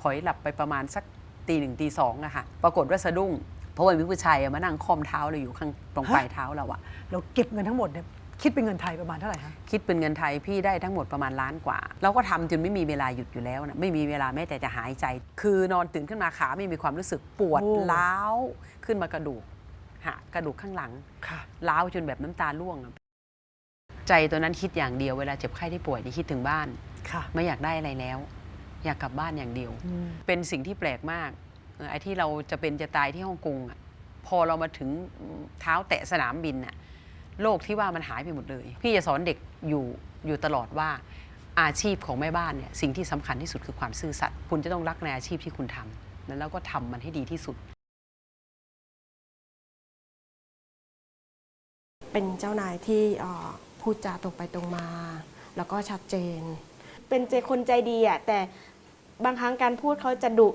พลอยหลับไปประมาณสักตีหนึ่งตีสองอะค่ะ ปรากฏว่าสะดุ้ง เพราะว่ามีผู้ชายอะมานั่งค่อมเท้าเราอยู่ข้างตรงปลายเท้าเราอะเราเก็บเงินทั้งหมดเนี่ยคิดเป็นเงินไทยประมาณเท่าไหร่คะคิดเป็นเงินไทยพี่ได้ทั้งหมดประมาณล้านกว่า เราก็ทำจนไม่มีเวลาหยุดอยู่แล้วนะไม่มีเวลาแม้แต่จะหายใจ คือนอนตื่นขึ้นมาขาไม่มีความรู้สึกปวดโอ้ล้าวขึ้นมากระดูกหะกระดูกข้างหลังค่ะล้าวจนแบบน้ำตาร่วงอะใจตัวนั้นคิดอย่างเดียวเวลาเจ็บไข้ได้ป่วยนี่คิดถึงบ้านค่ะไม่อยากได้อะไรแล้ว อยากกลับบ้านอย่างเดียวอืมเป็นสิ่งที่แปลกมากเอ่อไอ้ที่เราจะเป็นจะตายที่ฮ่องกงอะพอเรามาถึงเท้าแตะสนามบินอะโลกที่ว่ามันหายไปหมดเลย พี่จะสอนเด็กอยู่อยู่ตลอดว่าอาชีพของแม่บ้านเนี่ยสิ่งที่สำคัญที่สุดคือความซื่อสัตย์คุณจะต้องรักในอาชีพที่คุณทำแล้วก็ทำมันให้ดีที่สุด เป็นเจ้านายที่เอ่อพูดจาตรงไปตรงมา แล้วก็ชัดเจน เป็นใจคนใจดีอะแต่บางครั้งการพูดเขาจะดุ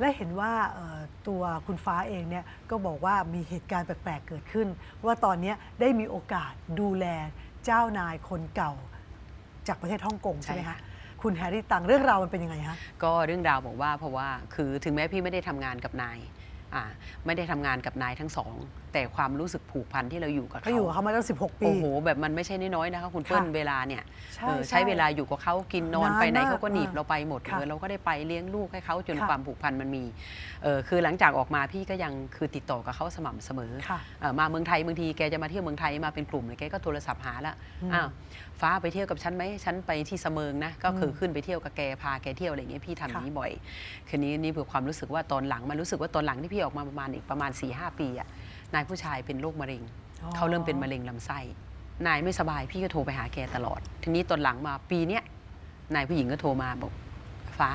และเห็นว่าเอ่อตัวคุณฟ้าเองเนี่ยก็บอกว่ามีเหตุการณ์แปลกๆเกิดขึ้น ว่าตอนเนี้ยได้มีโอกาสดูแลเจ้านายคนเก่า จากประเทศฮ่องกงใช่ไหมใช่คะค่ะ คุณแฮร์รี่ตังเรื่องราวมันเป็นยังไงคะ ก็เรื่องราวบอกว่าเพราะว่าคือถึงแม้พี่ไม่ได้ทำงานกับนายอ่าไม่ได้ทำงานกับนายทั้งสองแต่ความรู้สึกผูกพันที่เราอยู่กับก็เขาอยู่กับเขามาตั้ง 16 ปี โอ้โห แบบมันไม่ใช่น้อยๆนะคะ คุณเปิ้ลค่ะเวลาเนี่ยใช่เออใช่ใช้เวลาอยู่กับเขากินนอนนานไปไหนมากเขาก็หนีบอ่าเราไปหมดค่ะเออเราก็ได้ไปเลี้ยงลูกให้เขาจนค่ะความผูกพันมันมีเออคือหลังจากออกมาพี่ก็ยังคือติดต่อกับเขาสม่ำเสมอค่ะเออมาเมืองไทยบางทีแกจะมาเที่ยวเมืองไทยมาเป็นกลุ่มเลยแกก็โทรศัพท์หาละอืม อ้าวฟ้าไปเที่ยวกับฉันไหมฉันไปที่เสมิงนะก็คืออมขึ้นไปเที่ยวกับแกพาแกเที่ยวอะไรอย่างเงี้ยพี่ทำอย่างค่ะนี้บ่อย คืนนี้นี่คือความรู้สึกว่าตอนหลังมารู้สึกว่าตอนหลังที่พี่ออกมาประมาณอีกประมาณ4ีหปีอะ นายผู้ชายเป็นโรคมะเร็งอ๋อเขาเริ่มเป็นมะเร็งลำไส้ นายไม่สบายพี่ก็โทรไปหาแกตลอด ทีนี้ตอนหลังมาปีเนี้ยนายผู้หญิงก็โทรมาบอกฟ้า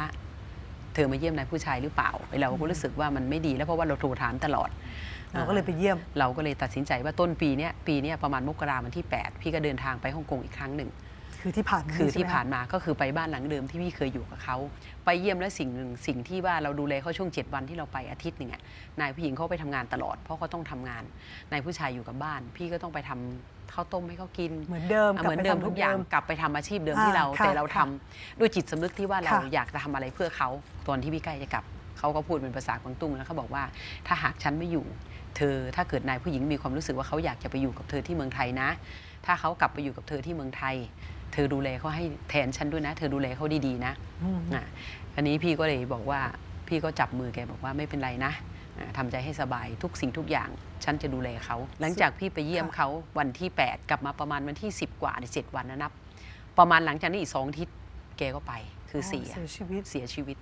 เธอมาเยี่ยมนายผู้ชายหรือเปล่าไอ้เราก็รู้สึกว่ามันไม่ดีแล้วเพราะว่าเราโทรถามตลอด เราก็เลยไปเยี่ยม เราก็เลยตัดสินใจว่าต้นปีเนี้ยปีเนี้ยประมาณมกราวันที่ 8 พี่ก็เดินทางไปฮ่องกงอีกครั้งหนึ่ง คือที่ผ่านมาคือที่ใช่ไหมะผ่านมาก็คือไปบ้านหลังเดิมที่พี่เคยอยู่กับเขาไปเยี่ยมแล้วสิ่งหนึ่งสิ่งที่ว่าเราดูแลเขาช่วง 7 วันที่เราไปอาทิตย์หนึ่งอะนายผู้หญิงเขาไปทำงานตลอด เพราะเขาต้องทำงานนายผู้ชายอยู่กับบ้าน พี่ก็ต้องไปทำข้าวต้มให้เขากินเหมือนเดิมอะกลัเหบมือนไปเดิมทำทุกอย่างเดิมกลับไปทำอาชีพเดิมอ่าที่เราค่ะแต่เราทำค่ะด้วยจิตสำนึกที่ว่าเราค่ะอยากจะทำอะไรเพื่อเขาตอนที่พี่ใกล้จะกลับเขาก็พูดเป็นภาษากวางตุ้งแล้วเขาบอกว่าถ้าหากฉันไม่อยู่ เธอถ้าเกิดนายผู้หญิงมีความรู้สึกว่าเขาอยากจะไปอยู่กับเธอที่เมืองไทยนะ ถ้าเขากลับไปอยู่กับเธอที่เมืองไทย เธอดูแลเขาให้แทนฉันด้วยนะ เธอดูแลเขาดีๆนะอืมอะอันนี้พี่ก็เลยบอกว่าพี่ก็จับมือแกบอกว่าไม่เป็นไรนะอะทำใจให้สบายทุกสิ่งทุกอย่าง ฉันจะดูแลเขา หลังจากพี่ไปเยี่ยมค่ะเขาวันที่ 8 กลับมาประมาณวันที่ 10 กว่าเจ็ดวันนะนับ ประมาณหลังจากนี้อีกสองอาทิศแกก็ไปคือเสียเสียชีวิตเสียชีวิต